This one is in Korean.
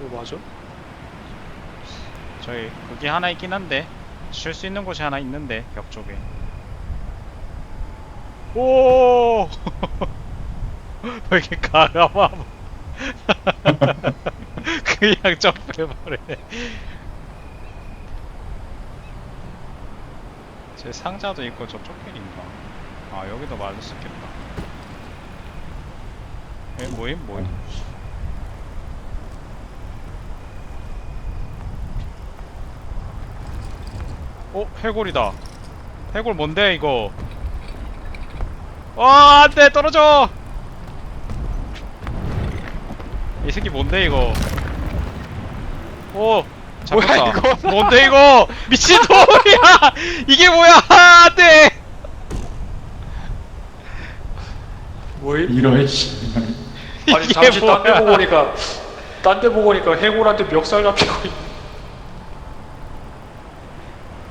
이거 맞아? 저희 그게 하나 있긴 한데. 쉴 수 있는 곳이 하나 있는데 벽 쪽에. 오! 왜 이렇게 가가마 그냥 점프해버려. 제 상자도 있고 저쪽 길인가? 아 여기도 맞을 수 있겠다. 에 뭐임 뭐임 어? 해골이다 해골 뭔데 이거 와 안돼 떨어져 이 새끼 뭔데 이거 오 잡혔다 뭐야, 이거? 뭔데 이거 미친 놈이야 이게 뭐야 안돼 뭐임? 이런 씨. 아니 이게 잠시 딴 데 뭐야? 보고 오니까 딴 데 보고 오니까 해골한테 멱살 잡히고 있네